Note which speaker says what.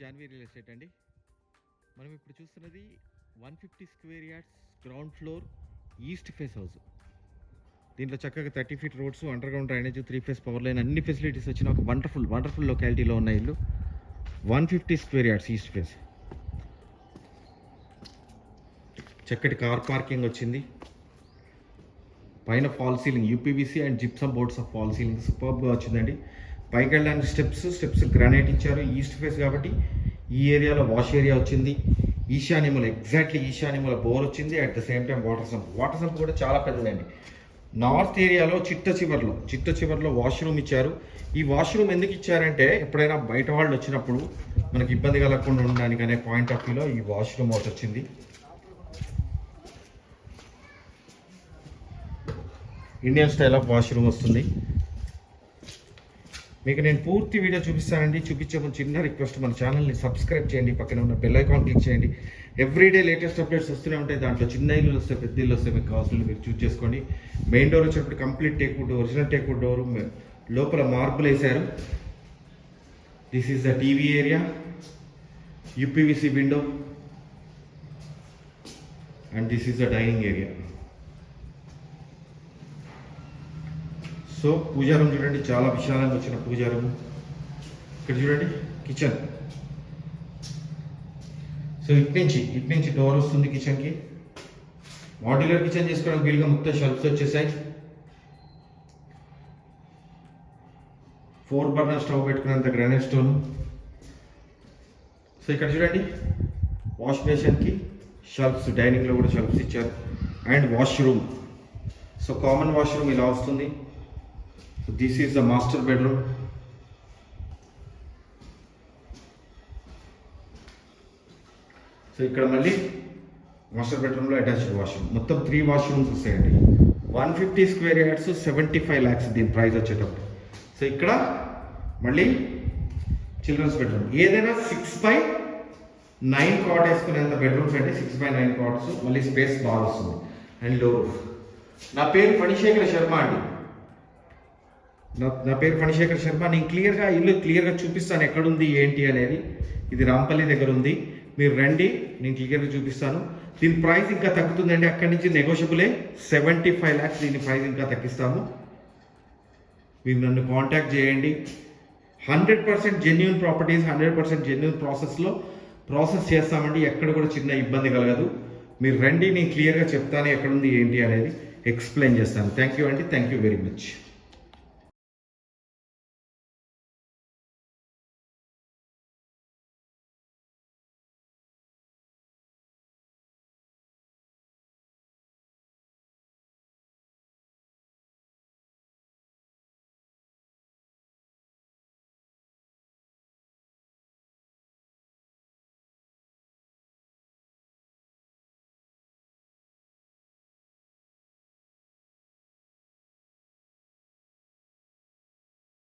Speaker 1: Janhvi real estate అండి. మనం ఇప్పుడు చూస్తున్నది one fifty square yards ground floor east face house దీంట్లో చక్కగా thirty feet roads underground drainage three phase power line అన్ని ఫెసిలిటీస్ వచ్చిన ఒక వండర్ఫుల్ వండర్ఫుల్ లొకాలిటీలో ఉన్న ఇల్లు. One fifty square yards east face చక్కటి కార్ పార్కింగ్ వచ్చింది. పైన false ceiling UPVC and gypsum boards of false ceiling సూపర్గా వచ్చిందండి. పైకి వెళ్ళడానికి స్టెప్స్ స్టెప్స్ గ్రానైట్ ఇచ్చారు. ఈస్ట్ ఫేస్ కాబట్టి ఈ ఏరియాలో వాష్ ఏరియా వచ్చింది. ఈశాన్యముల ఎగ్జాక్ట్లీ ఈశాన్యముల బోర్ వచ్చింది. At the same time water sump water sump కూడా చాలా పెద్దదండి నార్త్ ఏరియాలో చిట్ట చివరిలో చిట్ట చివర్లో వాష్రూమ్ ఇచ్చారు. ఈ వాష్రూమ్ ఎందుకు ఇచ్చారంటే ఎప్పుడైనా బయట వాళ్ళు వచ్చినప్పుడు మనకి ఇబ్బంది కలగకుండా ఉండడానికి అనే పాయింట్ ఆఫ్ వ్యూలో ఈ వాష్రూమ్ ఒకటి వచ్చింది. ఇండియన్ స్టైల్ ఆఫ్ వాష్రూమ్ వస్తుంది. మీకు నేను పూర్తి వీడియో చూపిస్తానండి. చూపించే ముందు చిన్న రిక్వెస్ట్ మన ఛానల్ని సబ్స్క్రైబ్ చేయండి. పక్కన ఉన్న బెల్ ఐకాన్ క్లిక్ చేయండి. ఎవ్రీడే లేటెస్ట్ అప్డేట్స్ వస్తూనే ఉంటాయి. దాంట్లో చిన్న ఇల్లు వస్తే పెద్ద ఇల్లు వస్తే మీకు కావాల్సిన మీరు చూస్ చేసుకోండి. మెయిన్ డోర్ వచ్చేటప్పుడు complete teak original teakwood door లోపల మార్బుల్ వేశారు. This is the TV area UPVC window and this is the dining area so puja room చూడండి చాలా విశాలంగా వచ్చిన పూజా రూమ్ ఇక్కడ చూడండి కిచెన్. సో ఇటు నుంచి ఇటు నుంచి డోర్ వస్తుంది కిచెన్కి. మాడ్యులర్ కిచెన్ చేసుకోవడానికి వీలుగా మొత్తం షెల్ఫ్స్ వచ్చేసాయి. ఫోర్ బర్నర్ స్టవ్ పెట్టుకున్నంత గ్రానైట్ స్టోన్ సో ఇక్కడ చూడండి వాష్ బేషన్కి షెల్ఫ్స్ డైనింగ్లో కూడా షెల్ఫ్స్ ఇచ్చారు. And washroom so common washroom ఇలా వస్తుంది. So this is the master bedroom. So ఇక్కడ మళ్ళీ మాస్టర్ బెడ్రూమ్లో అటాచ్డ్ వాష్రూమ్ మొత్తం త్రీ వాష్రూమ్స్ వస్తాయండి. One fifty square yards seventy five lakhs దీని ప్రైస్ వచ్చేటప్పుడు. సో ఇక్కడ మళ్ళీ చిల్డ్రన్స్ బెడ్రూమ్ ఏదైనా సిక్స్ బై నైన్ కార్డ్ వేసుకునేంత బెడ్రూమ్స్ అంటే సిక్స్ బై నైన్ కార్డ్స్ మళ్ళీ స్పేస్ బాగా వస్తుంది. అండ్ నా పేరు ఫణిశేఖర శర్మ అండి. నా నా పేరు ఫణిశేఖర్ శర్మ. నేను క్లియర్గా ఇల్లు క్లియర్గా చూపిస్తాను ఎక్కడుంది ఏంటి అనేది. ఇది రాంపల్లి దగ్గర ఉంది. మీరు రండి నేను క్లియర్గా చూపిస్తాను. దీని ప్రైస్ ఇంకా తగ్గుతుందండి. అక్కడి నుంచి నెగోషియబులే సెవెంటీ ఫైవ్ ల్యాక్స్ దీని ప్రైస్ ఇంకా తగ్గిస్తాము. మీరు నన్ను కాంటాక్ట్ చేయండి. Hundred percent genuine properties hundred percent genuine ప్రాసెస్లో ప్రాసెస్ చేస్తామండి. ఎక్కడ కూడా చిన్న ఇబ్బంది కలగదు. మీరు రండి నేను క్లియర్గా చెప్తాను ఎక్కడుంది ఏంటి అనేది. ఎక్స్ప్లెయిన్ చేస్తాను. థ్యాంక్ యూ అండి. Thank you very much